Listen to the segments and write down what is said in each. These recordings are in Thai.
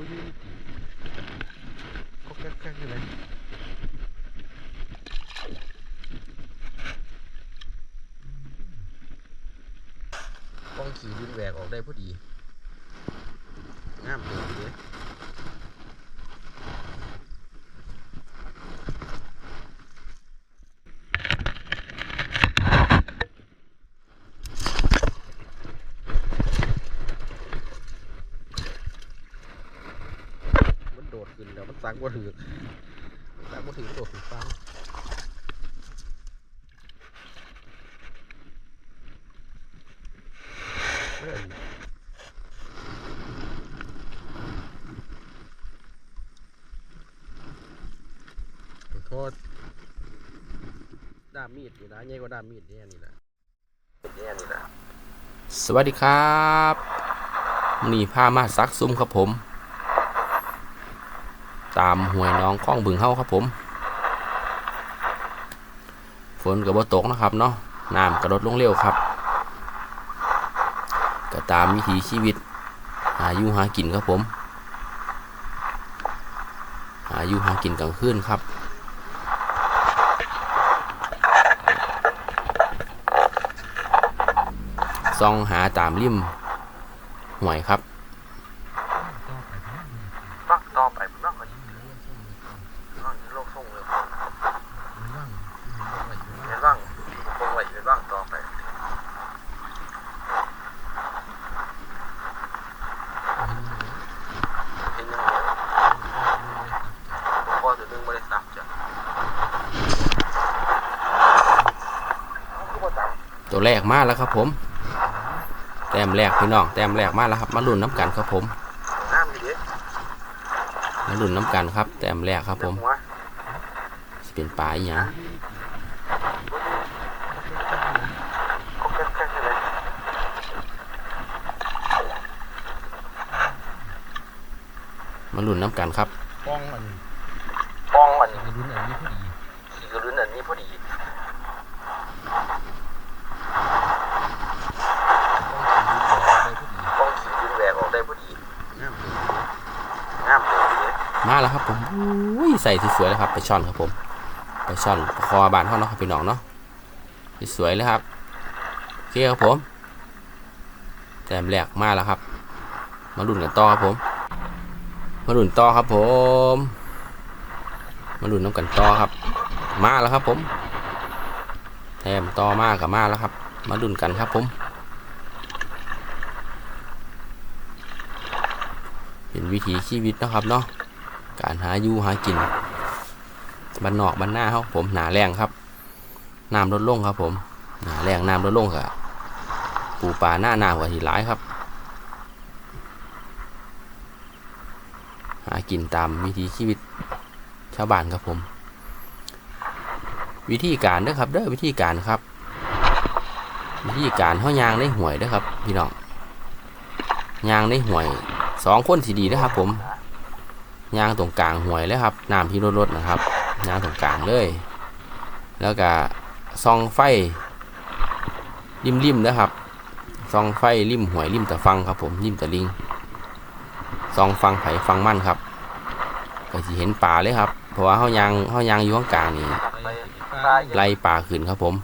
อุ้ยก็แก๊กๆอยู่เลยป้องขี่ดินแหวกออกได้พอดีงามเลยเด้ มันโดด ขึ้นแล้วมันสังว่าถือสังว่าถือมันโดดขึ้นฟังเฮ้ยขอโทษด้ามมีดอยู่นะใหญ่กว่าด้ามมีดเนี่ยนี่แหละเนี่ยนี่แหละสวัสดีครับนี่ผ้ามาซักซุ้มครับผม ตามห้วยน้องคล้องบึงเฮาครับผม ฝนกับบ่ตกนะครับเนาะน้ำกระลดลงเร็วครับก็ตามวิถีชีวิตหาอยู่หากินครับผมหาอยู่หากินกลางคืนครับซองหาตามริมห่วยครับ ฟักต่อไปมันว่างกว่านี้ว่างโลกส่งเลยเป็นว่างคงไหวเป็นว่างต่อไปเห็นยังไงพอจะดึงบริษัทจ้ะ ตัวแรกมาแล้วครับผม แต้มแรกพี่น้อง แต้มแรกมาแล้วครับ มาลุ้นน้ำกันครับผมน้ำมีเด็กมาลุ้นน้ำกันครับ แต้มแรกครับผมหัวสิเป็นปลาอีหยังก็แค่แค่เลยมาลุ้นน้ำกันครับป้องมันป้องมันลุ้นอันนี้พอดีลุ้นอันนี้พอดีป้องขี่ดินแหวกออกได้พอดีงามงามเลย มาแล้วครับผมอุ้ยใส่สวยๆเลยครับไปช่อนครับผมไปช่อนคอบานเท่าเนาะพี่น้องเนาะสวยๆเลยครับโอเคครับผมแต้มแรกมาแล้วครับ มาลุ้นกันต่อครับผม มาลุ้นต่อครับผม มาลุ้นน้ำกันต่อครับ มาแล้วครับผมแต้มต่อมากับมาแล้วครับ มาลุ้นกันครับผมเป็นวิถีชีวิตนะครับเนาะ การหาอยู่หากินบ้านนอกบ้านหน้าครับผมหนาแรงครับน้ำลดลงครับ ผมหนาแรงน้ำลดลงครับปูปลาหน้าหนาวกว่าที่ร้ายครับ หากินตามวิถีชีวิตชาวบ้านครับผม วิธีการเด้อครับเด้อวิธีการครับ วิธีการเฮายางในห่วยเด้อครับ พี่น้องยางในห่วยสองคนสีดีเด้อครับผม ยางตรงกลางห่วยเลยครับน้ำที่รถๆนะครับยางตรงกลางเลย แล้วก็ซองไฟริมๆนะครับซองไฟริมห่วยริมตะฟังครับผมริมตะลิงซองฟังไผ่ฟังมั่นครับก็สิเห็นป่าเลยครับ เพราะว่าเฮายางเฮายางอยู่ข้างกลางนี่ไล่ป่าขึ้นครับผม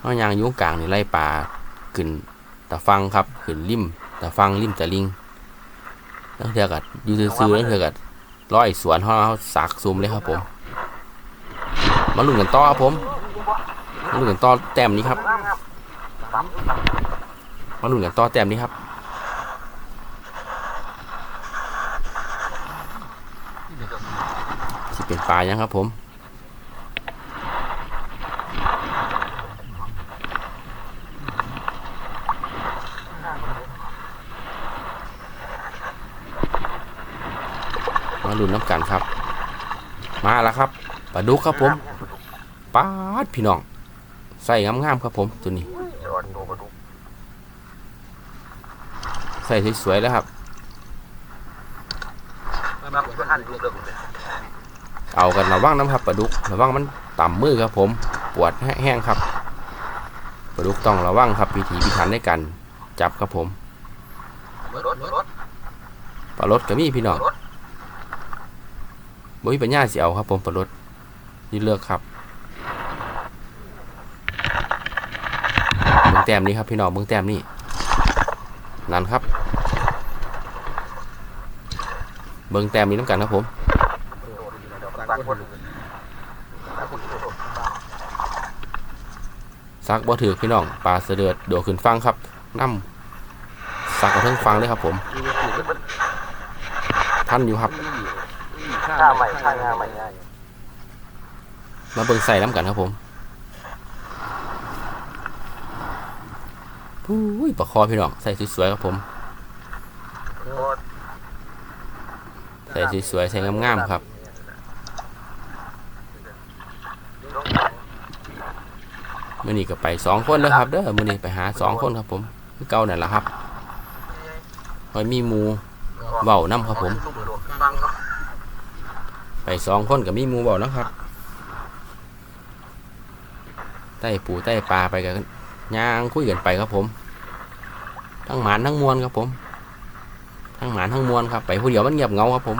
เฮายางอยู่ข้างกลางนี่ไล่ป่าขึ้นตะฟังครับขึ้นริมตะฟังริมตะลิง แล้วเถื่อกัดอยู่ซื่อๆแล้วเถื่อกัดร้อยสวนเฮาเฮาสักซุมเลยครับผม มาลุ้นกันต่อครับผม มาลุ้นกันต่อแต้มนี้ครับ มาลุ้นกันต่อแต้มนี้ครับที่เป็นปลายังครับผม ลุ้นน้ำกันครับ มาแล้วครับปลาดุกครับผมปาดพี่น้อง ใส่งามๆครับผมตัวนี้ใส่สวยๆแล้วครับ เอากันระวังน้ำครับปลาดุกระวังมันต่ำมือครับผม ปวดแห้งครับปลาดุกต้องระวังครับพิถีพิถันในการจับครับผมปลารถก็มีพี่น้อง บ่มีปัญญาสิเอาครับ ผมปลารถนี่เลือกครับเบิ่งแต้มนี้ครับพี่น้องเบิ่งแต้มนี้นั่นครับ เบิ่งแต้มนี้น้ำกันครับผมตักคนซักบ่ถือพี่น้องปลาเสดือดโดดขึ้นฟังครับน้ำซักเอาเพิ่งฟังเลยครับผมท่านอยู่ครับ ข้าใหม่ข้าหน้าใหม่ง่ายมาเบิ่งใส่น้ำกันครับผมอุ้ยปลาคอพี่น้องใส่สวยๆครับผม ใส่สวยๆใส่งามๆครับมื่อนี้ก็ไปสองคนแล้วครับเด้อมื่อนี้ไปหาสองคนครับผมคือเก่านั่นแหละครับคอยมีมูเบาน้ำครับผม ไปสองคนกับมีมูเบานะครับใต้ปูใต้ปลาไปกันย่างคุยกันไปครับผม ทั้งหมานทั้งมวลครับผม ทั้งหมานทั้งมวลครับไปผู้เดียวมันเงียบเงาครับผม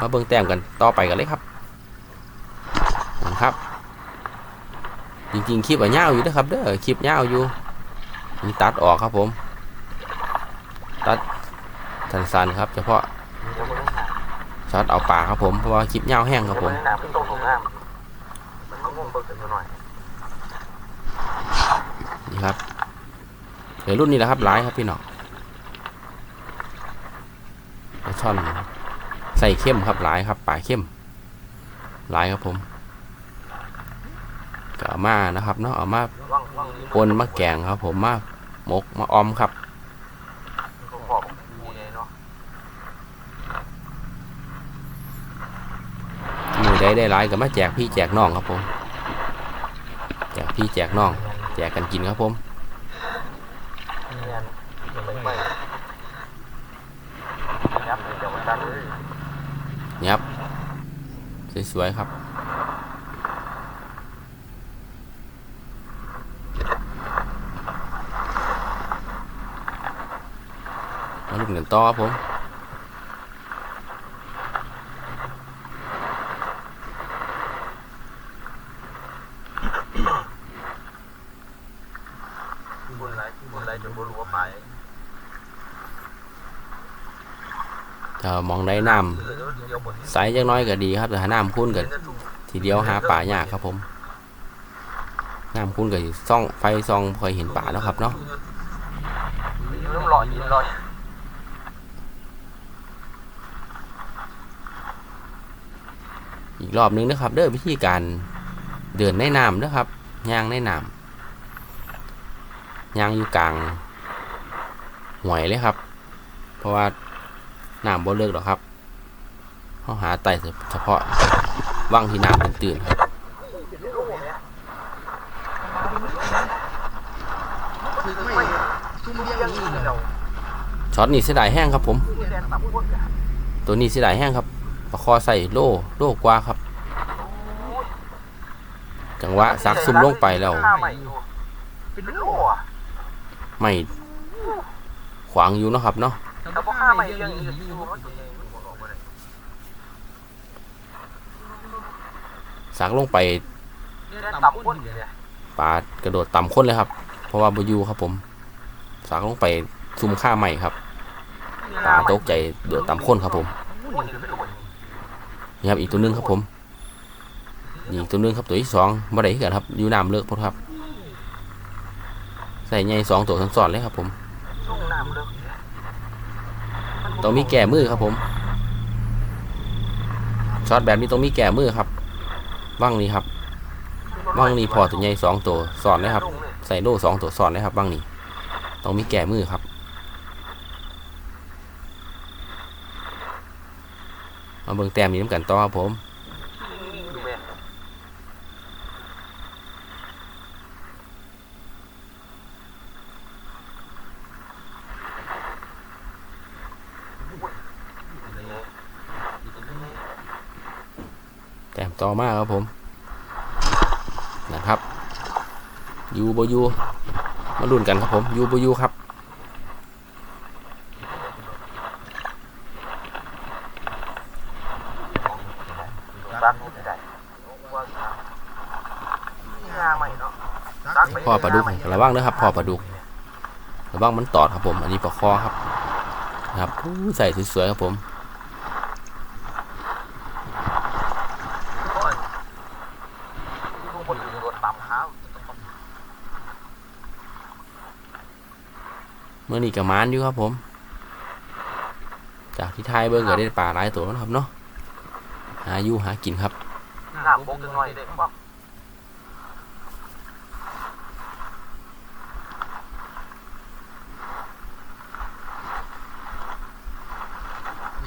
มาเบิ่งแต้มกันต่อไปกันเลยครับนะครับ จริงๆคลิปอะยาวอยู่นะครับเด้อคลิปยาวอยู่มีตัดออกครับผม ตัดสั้นๆครับ เฉพาะ ช็อตเอาปลาครับผมเพราะว่าคลิปยาแห้งครับผมน้ำขึ้นตรงของน้ำมันก็งงเบิกกันหน่อยนี่ครับเดี๋ยวรุ่นนี้แหละครับหลายครับพี่น้องช่อนใส่เข้มครับหลายครับปลาเข้มหลายครับผมก็เอามานะครับเนาะเอามาว่างว่างปนมาแกงครับ ผมมาหมกมาออมครับ ก็ขอบกูเนี่ยเนาะ มือได้ได้หลายก็มาแจกพี่แจกน้องครับผมแจกพี่แจกน้อง แจกกันกินครับผมเงี้ยสวยๆครับสวยๆครับมาลุ้นกันต่อครับผม บนไรบนไร จนบนหัวไปถ้ามองได้น้เดี๋ยวบนำใสจังน้อยก็ดีครับแต่ถ้าน้ำคุ้นก็ทีเดียวหาป่ายากครับผมน้ำคุ้นก็สิซ่องไฟซ่องคอยเห็นป่าแล้วครับเนาะน้ำลอยยินลอยอีกรอบนึงนะครับ เด้อวิธีการเดินในน้ำนะครับย่างในน้ำ ย่างอยู่กลางห่วยเลยครับ เพราะว่าน้ำบ่เลิกหรอกครับเขาหาไต่เฉพาะว่างที่น้ำตื่นๆครับช็อตนี้เสียดายแห้งครับผมแดนต่ำพ้นกันตัวนี้เสียดายแห้งครับประคอใส่โล่โล่กว่าครับ จังหวะซักซุ่มลงไปแล้ว ไม่ขวางอยู่เนาะครับเนาะแต่พวกข้าไม่เรื่อยู่มันอยู่ในหัวออกลงไปปลากระโดดต่ำค้นเลยครับ เพราะว่าบอยูครับผมซักลงไปซุ่มข้าใหม่ครับปลาตกใจโดดต่ำค้นครับผมนี่ครับอีกตัวนึงครับผมอีกตัวนึงครับตัวที่สองบ่ได้คือกันครับอยู่น้ำเลิกพอครับ ใส่ใหญ่สองตัวทั้งซ้อนเลยครับผมช่วงน้ำเลิกต้องมีแก่มือครับผมช็อตแบบนี้ต้องมีแก่มือครับบ้างนี้ครับบ้างนี้พอตัวใหญ่สองตัวซ้อนเลยครับ ใส่โล่สองตัวซ้อนเลยครับบ้างนี้ต้องมีแก่มือครับมาเบิ่งแต้มนี้น้ำกันต่อครับผม อยู่แม่ ต่อมาครับผม นะครับยูโบยูมาลุ้นกันครับผมยูโบยูครับพ่อปลาดุกระวังนะครับพ่อปลาดุกระวังมันตอดครับผม อันนี้ปลาคอครับ ครับใส่สวยๆครับผม ดูคนอื่นรถตามเท้า เมื่อนี้กับมานอยู่ครับผม จากที่ไทยเบิร์เก็ได้ปลาหลายตัวนะครับเนาะหาอยู่หากินครับ น้ำบกจังหน่อยได้ปั๊บ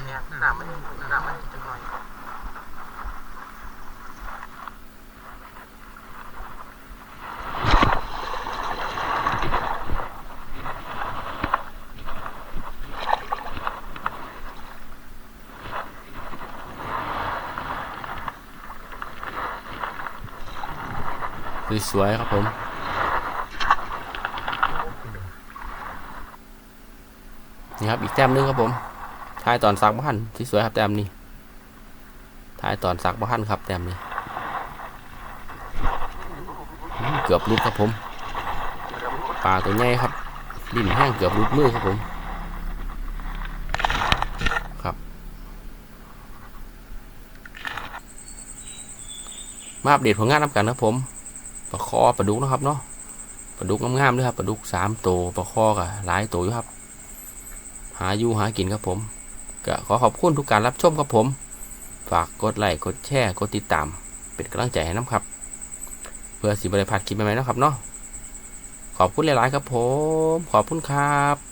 นี่ยน้ำมันน้ำมันจังหน่อย สวยๆครับผมนี่ครับอีกแต้มหนึงครับผมถ่ายตอนซักบ้านที่สวยครับแต้มนี้ถ่ายตอนซักบ้านครับแต้มนี้ เกือบรุดครับผมปลาตัวใหญ่ครับลิ้นแห้งเกือบรุดมือครับผมครับ มาอัปเดตผลงานนำกันนะผม ปลาคอปลาดุกนะครับเนาะปลาดุกงามๆเลยครับปลาดุกสามตัวปลาคอกับหลายตัวอยู่ครับ หาอยู่หากินครับผม ก็ขอขอบคุณทุกการรับชมครับผม ฝากกดไลค์กดแชร์กดติดตาม เป็นกำลังใจให้น้ำครับ เพื่อสิบริพัดคลิปใหม่ๆนะครับเนาะขอบคุณหลายๆครับผม ขอบคุณครับ